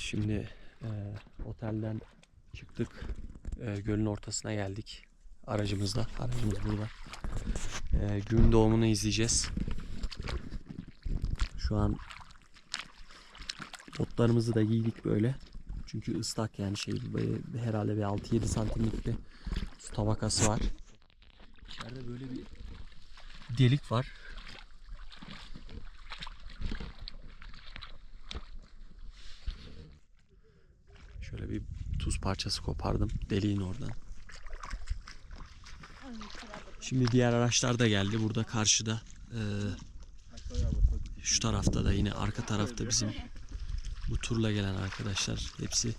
Şimdi e, otelden çıktık. E, gölün ortasına geldik. Aracımızla. Aracımız burada. E, gün doğumunu izleyeceğiz. Şu an botlarımızı da giydik böyle. Çünkü ıslak yani şey herhalde bir 6-7 santimlik bir su tabakası var. İçeride böyle bir delik var. Şöyle bir tuz parçası kopardım deliğin oradan. Şimdi diğer araçlar da geldi. Burada karşıda eee, şu tarafta da yine arka tarafta bizim bu turla gelen arkadaşlar hepsi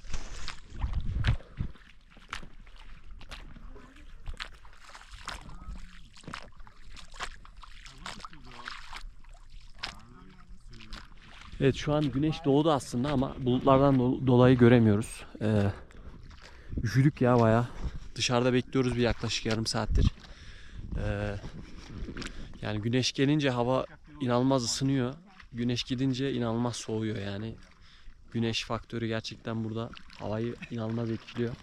Evet şu an güneş doğdu aslında ama bulutlardan do- dolayı göremiyoruz. Ee, üşüdük ya baya. Dışarıda bekliyoruz bir yaklaşık yarım saattir. Ee, yani güneş gelince hava inanılmaz ısınıyor. Güneş gidince inanılmaz soğuyor yani. Güneş faktörü gerçekten burada havayı inanılmaz etkiliyor.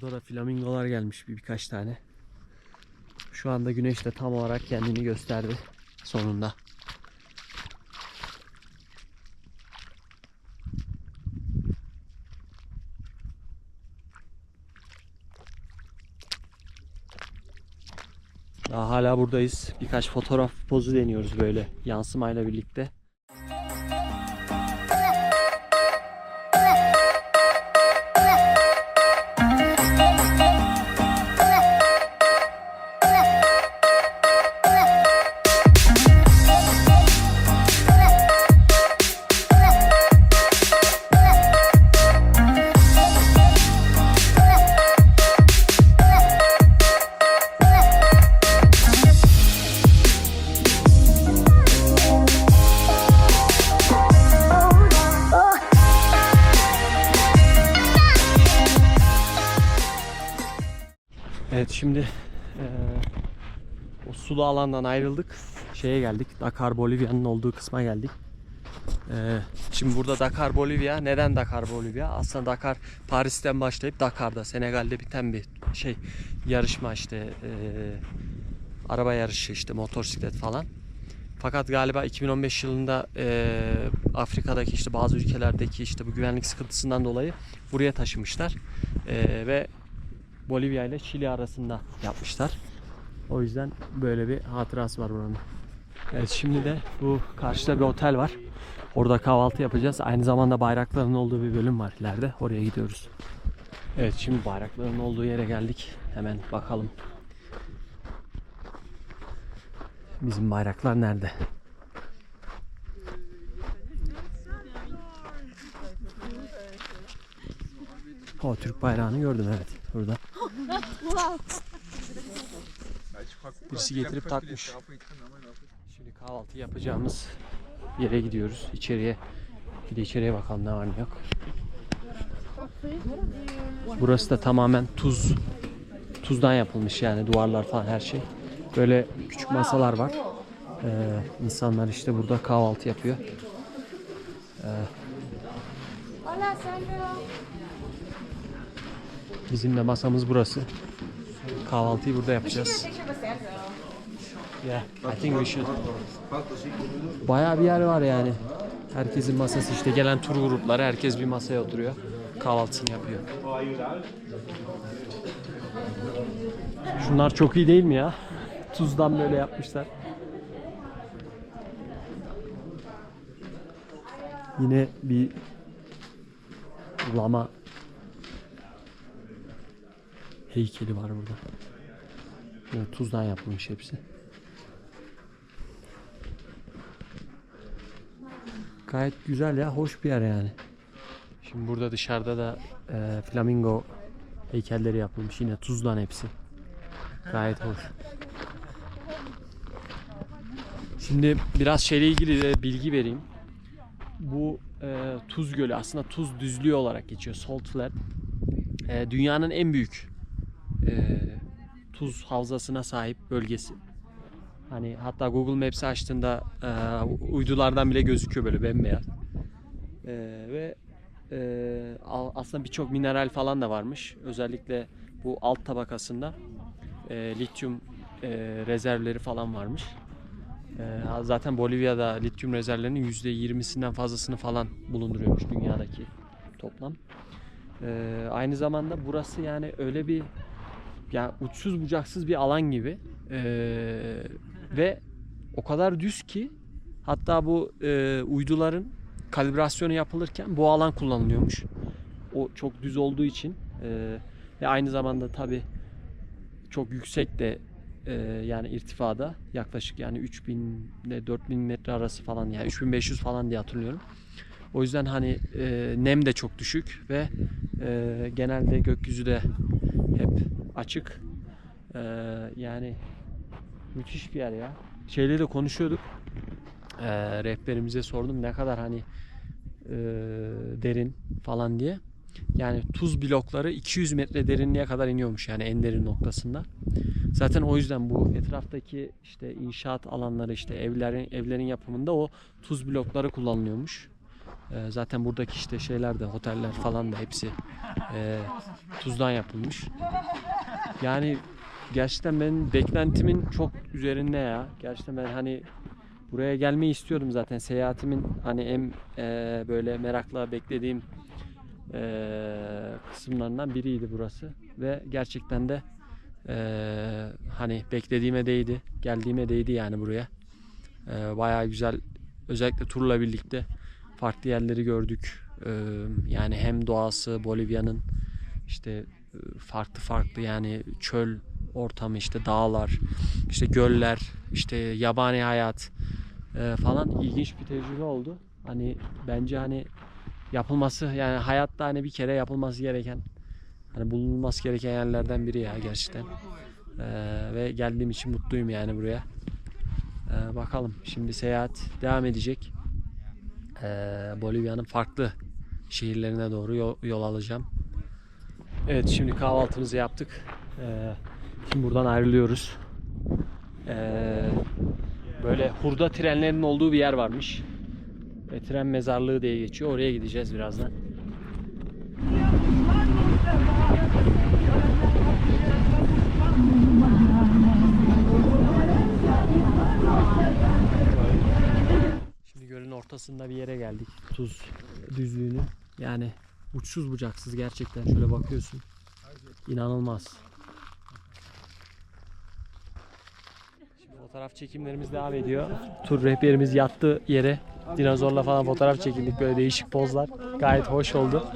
Şurada da flamingolar gelmiş bir birkaç tane. Şu anda güneş de tam olarak kendini gösterdi sonunda. Daha hala buradayız. Birkaç fotoğraf pozu deniyoruz böyle yansımayla birlikte. Şimdi eee, o sulu alandan ayrıldık. Şeye geldik. Dakar Bolivya'nın olduğu kısma geldik. Eee, şimdi burada Dakar Bolivya. Neden Dakar Bolivya? Aslında Dakar Paris'ten başlayıp Dakar'da Senegal'de biten bir şey yarışma işte eee, araba yarışı işte motosiklet falan. Fakat galiba 2015 yılında eee, Afrika'daki işte bazı ülkelerdeki işte bu güvenlik sıkıntısından dolayı buraya taşımışlar. Eee, ve Bolivya ile Şili arasında yapmışlar. O yüzden böyle bir hatırası var buranın. Evet şimdi de bu karşıda bir otel var. Orada kahvaltı yapacağız. Aynı zamanda bayrakların olduğu bir bölüm var ileride. Oraya gidiyoruz. Evet şimdi bayrakların olduğu yere geldik. Hemen bakalım. Bizim bayraklar nerede? O Türk bayrağını gördüm evet burada. Birisi getirip takmış. Şimdi kahvaltı yapacağımız yere gidiyoruz. İçeriye. Bir de içeriye bakalım ne var ne yok. Burası da tamamen tuz. Tuzdan yapılmış yani duvarlar falan her şey. Böyle küçük masalar var. Ee, insanlar işte burada kahvaltı yapıyor. Hola Sandro. Bizim de masamız burası. Kahvaltıyı burada yapacağız. Yeah, I think we should. Bayağı bir yer var yani. Herkesin masası işte gelen tur grupları herkes bir masaya oturuyor. Kahvaltısını yapıyor. Şunlar çok iyi değil mi ya? Tuzdan böyle yapmışlar. Yine bir lama heykeli var burada. Yine tuzdan yapılmış hepsi. Gayet güzel ya, hoş bir yer yani. Şimdi burada dışarıda da e, flamingo heykelleri yapılmış yine tuzdan hepsi. Gayet hoş. Şimdi biraz şeyle ilgili de bilgi vereyim. Bu e, Tuz Gölü aslında Tuz Düzlüğü olarak geçiyor. Salt Flat. e, dünyanın en büyük e, tuz havzasına sahip bölgesi. Hani hatta Google Maps'i açtığında e, uydulardan bile gözüküyor böyle bembeyaz. E, ve e, aslında birçok mineral falan da varmış. Özellikle bu alt tabakasında e, lityum e, rezervleri falan varmış. E, zaten Bolivya'da lityum rezervlerinin %20'sinden fazlasını falan bulunduruyormuş dünyadaki toplam. E, aynı zamanda burası yani öyle bir yani uçsuz bucaksız bir alan gibi E, ve o kadar düz ki hatta bu e, uyduların kalibrasyonu yapılırken bu alan kullanılıyormuş. O çok düz olduğu için e, ve aynı zamanda tabi çok yüksek de e, yani irtifada yaklaşık yani 3000 ile 4000 metre arası falan yani 3500 falan diye hatırlıyorum. O yüzden hani e, nem de çok düşük ve e, genelde gökyüzü de hep açık. E, yani müthiş bir yer ya. Şeyle de konuşuyorduk. E, rehberimize sordum ne kadar hani e, derin falan diye. Yani tuz blokları 200 metre derinliğe kadar iniyormuş yani en derin noktasında. Zaten o yüzden bu etraftaki işte inşaat alanları işte evlerin evlerin yapımında o tuz blokları kullanılıyormuş. Ee, zaten buradaki işte şeyler de oteller falan da hepsi e, tuzdan yapılmış. Yani gerçekten benim beklentimin çok üzerinde ya. Gerçekten ben hani buraya gelmeyi istiyordum zaten. Seyahatimin hani en e, böyle merakla beklediğim e, kısımlarından biriydi burası ve gerçekten de e, hani beklediğime değdi, geldiğime değdi yani buraya. E, bayağı güzel, özellikle turla birlikte farklı yerleri gördük. E, yani hem doğası Bolivya'nın işte farklı farklı yani çöl ortamı işte dağlar, işte göller, işte yabani hayat e, falan ilginç bir tecrübe oldu. Hani bence hani yapılması yani hayatta hani bir kere yapılması gereken hani bulunulması gereken yerlerden biri ya gerçekten. Ee, ve geldiğim için mutluyum yani buraya. Ee, bakalım şimdi seyahat devam edecek. Ee, Bolivya'nın farklı şehirlerine doğru yol, yol alacağım. Evet şimdi kahvaltımızı yaptık. Ee, şimdi buradan ayrılıyoruz. Ee, böyle hurda trenlerinin olduğu bir yer varmış. Ve tren mezarlığı diye geçiyor. Oraya gideceğiz birazdan. Şimdi gölün ortasında bir yere geldik. Tuz düzlüğünü. Yani uçsuz bucaksız gerçekten. Şöyle bakıyorsun. İnanılmaz. Şimdi fotoğraf çekimlerimiz devam ediyor. Tur rehberimiz yattı yere. Dinozorla falan fotoğraf çekildik. Böyle değişik pozlar. Gayet hoş oldu.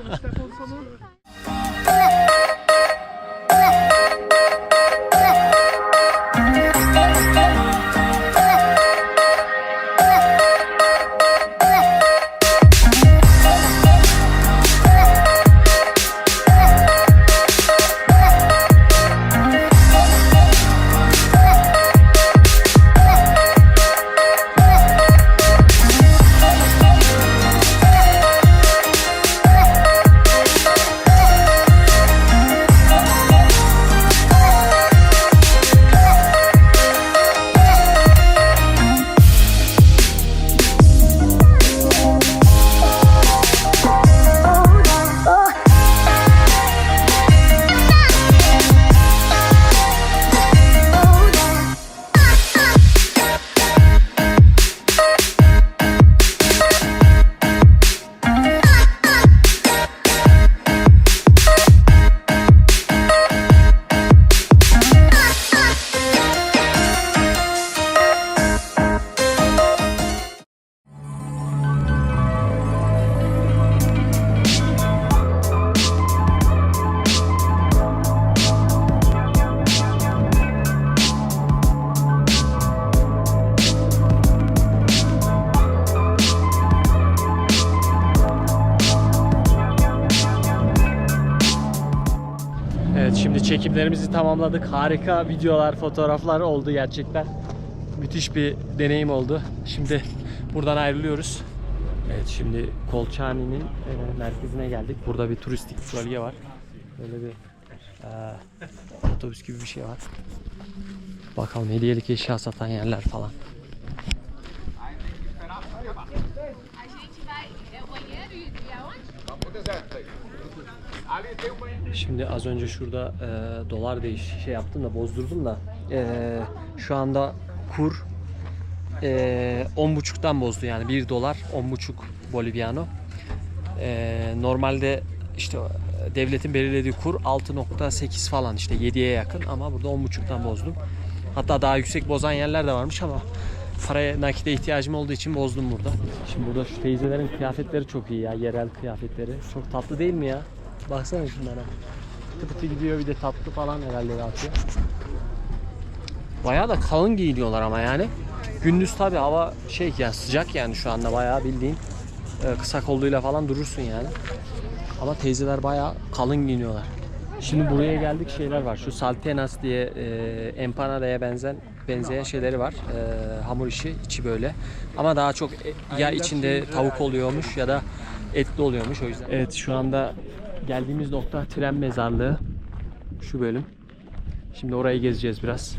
Çekimlerimizi tamamladık. Harika videolar, fotoğraflar oldu gerçekten. Müthiş bir deneyim oldu. Şimdi buradan ayrılıyoruz. Evet şimdi Kolçani'nin e, merkezine geldik. Burada bir turistik bölge var. Böyle bir eee, otobüs gibi bir şey var. Bakalım hediyelik eşya satan yerler falan. A e, e? Şimdi az önce şurada eee, dolar değiş şey yaptım da bozdurdum da eee, şu anda kur eee 10.5'tan bozdu yani 1 dolar 10.5 boliviano. Eee, normalde işte e, devletin belirlediği kur 6.8 falan işte 7'ye yakın ama burada 10.5'tan bozdum. Hatta daha yüksek bozan yerler de varmış ama paraya nakite ihtiyacım olduğu için bozdum burada. Şimdi burada şu teyzelerin kıyafetleri çok iyi ya yerel kıyafetleri. Çok tatlı değil mi ya? Baksana şunlara. Pıtı pıtı gidiyor bir de tatlı falan herhalde yapıyor. Bayağı da kalın giyiniyorlar ama yani. Gündüz tabi hava şey ya sıcak yani şu anda bayağı bildiğin e, kısa kolluyla falan durursun yani. Ama teyzeler bayağı kalın giyiniyorlar. Şimdi buraya geldik şeyler var. Şu saltenas diye e, empanadaya benzen benzeyen şeyleri var. E, hamur işi içi böyle. Ama daha çok e- ya içinde tavuk oluyormuş ya da etli oluyormuş o yüzden. Evet şu anda geldiğimiz nokta tren mezarlığı. Şu bölüm. Şimdi orayı gezeceğiz biraz.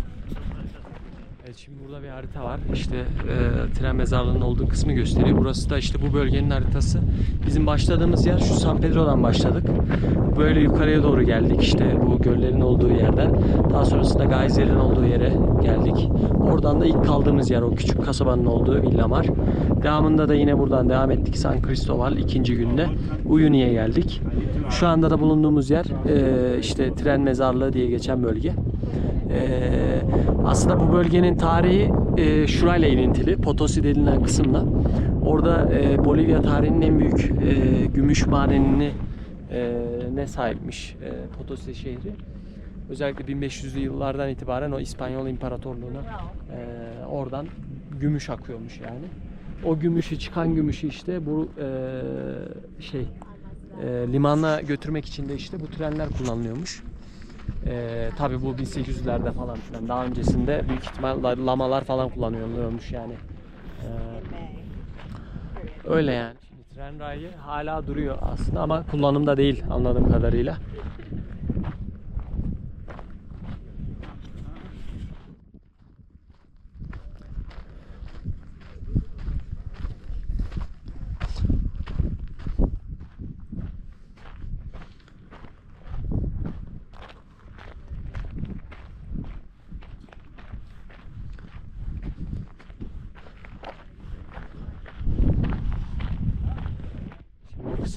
Evet şimdi burada bir harita var. İşte e, tren mezarlığının olduğu kısmı gösteriyor. Burası da işte bu bölgenin haritası. Bizim başladığımız yer şu San Pedro'dan başladık. Böyle yukarıya doğru geldik işte bu göllerin olduğu yerden. Daha sonrasında Geyser'in olduğu yere geldik. Oradan da ilk kaldığımız yer o küçük kasabanın olduğu Villamar. Devamında da yine buradan devam ettik San Cristobal ikinci günde. Uyuni'ye geldik. Şu anda da bulunduğumuz yer e, işte tren mezarlığı diye geçen bölge. Ee, aslında bu bölgenin tarihi e, şurayla ilintili. Potosi denilen kısımla. Orada e, Bolivya tarihinin en büyük e, gümüş madenini e, ne sahipmiş e, Potosi şehri. Özellikle 1500'lü yıllardan itibaren o İspanyol İmparatorluğu'na e, oradan gümüş akıyormuş yani. O gümüşü çıkan gümüşü işte bu e, şey e, limana götürmek için de işte bu trenler kullanılıyormuş. Ee, tabii bu 1800'lerde falan filan. Daha öncesinde büyük ihtimal lamalar falan kullanıyormuş yani. Ee, öyle yani. Şimdi tren rayı hala duruyor aslında ama kullanımda değil anladığım kadarıyla.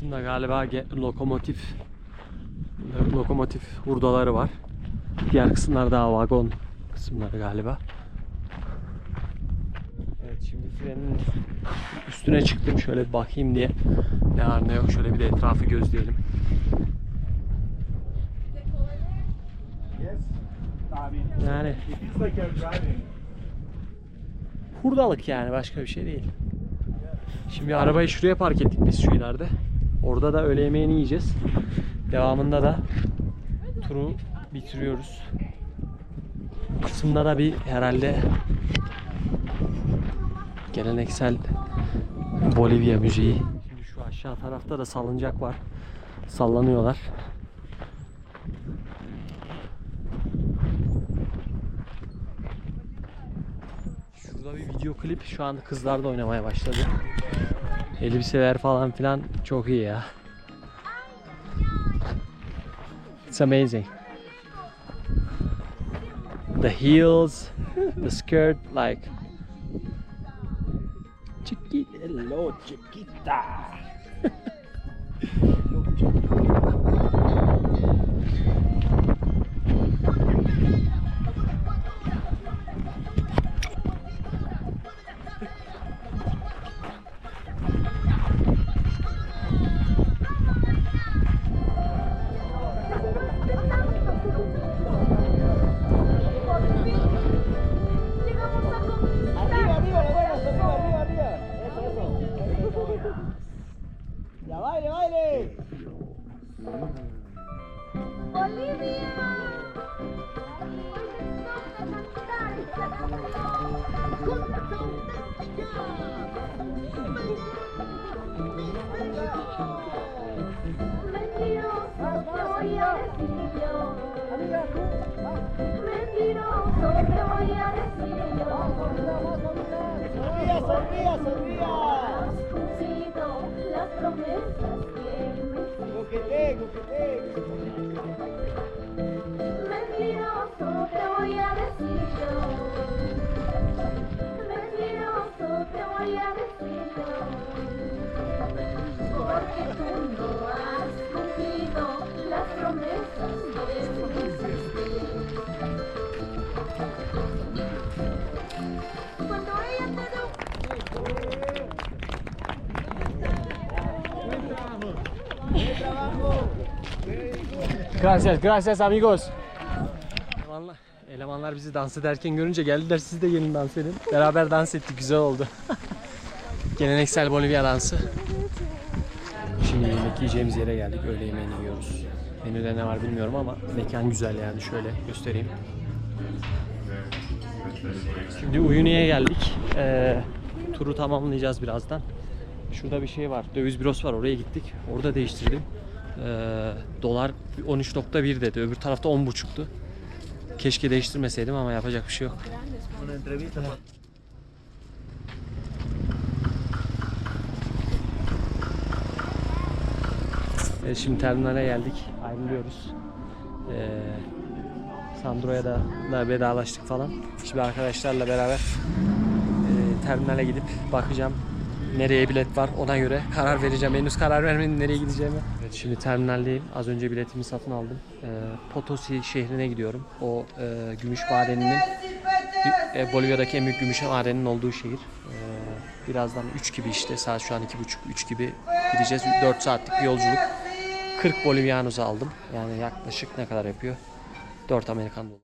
Kısımda galiba lokomotif lokomotif hurdaları var. Diğer kısımlar daha vagon kısımları galiba. Evet şimdi trenin üstüne çıktım şöyle bir bakayım diye. Ne var ne yok şöyle bir de etrafı gözleyelim. Yani hurdalık yani başka bir şey değil. Şimdi arabayı şuraya park ettik biz şu ileride. Orada da öğle yemeğini yiyeceğiz. Devamında da turu bitiriyoruz. Bu kısımda da bir herhalde geleneksel Bolivya müziği. Şimdi şu aşağı tarafta da salıncak var. Sallanıyorlar. Şurada bir video klip şu an kızlar da oynamaya başladı. Elbiseler falan filan çok iyi ya. It's amazing. The heels, the skirt, like chiquita, hello chiquita. Arriba, Mentiroso te voy a decir yo. Sonría, sonría, sonría. Cumplido las promesas que me Coquete, coquete. Mentiroso te voy a decir yo. Mentiroso te voy a decir yo. Porque tú Gracias, gracias amigos. Elemanlar, elemanlar bizi dans ederken görünce geldiler siz de gelin dans edin. Beraber dans ettik güzel oldu. Geleneksel Bolivya dansı. Şimdi yemek yiyeceğimiz yere geldik. Öğle yemeğini yiyoruz. Menüde ne var bilmiyorum ama mekan güzel yani şöyle göstereyim. Şimdi Uyuni'ye geldik. Ee, turu tamamlayacağız birazdan. Şurada bir şey var. Döviz bürosu var. Oraya gittik. Orada değiştirdim. Ee, dolar 13.1 dedi. Öbür tarafta 10.5'tu. Keşke değiştirmeseydim ama yapacak bir şey yok. Evet, şimdi terminale geldik. Ayrılıyoruz. Ee, Sandro'ya da, da vedalaştık falan. Şimdi arkadaşlarla beraber e, terminale gidip bakacağım. Nereye bilet var ona göre karar vereceğim. Henüz karar vermedim nereye gideceğimi. Evet, şimdi terminaldeyim. Az önce biletimi satın aldım. Ee, Potosi şehrine gidiyorum. O e, gümüş madeninin e, Bolivya'daki en büyük gümüş madeninin olduğu şehir. Ee, birazdan 3 gibi işte saat şu an 2.30 3 gibi gideceğiz. 4 saatlik bir yolculuk. 40 Bolivianos aldım. Yani yaklaşık ne kadar yapıyor? 4 Amerikan doları.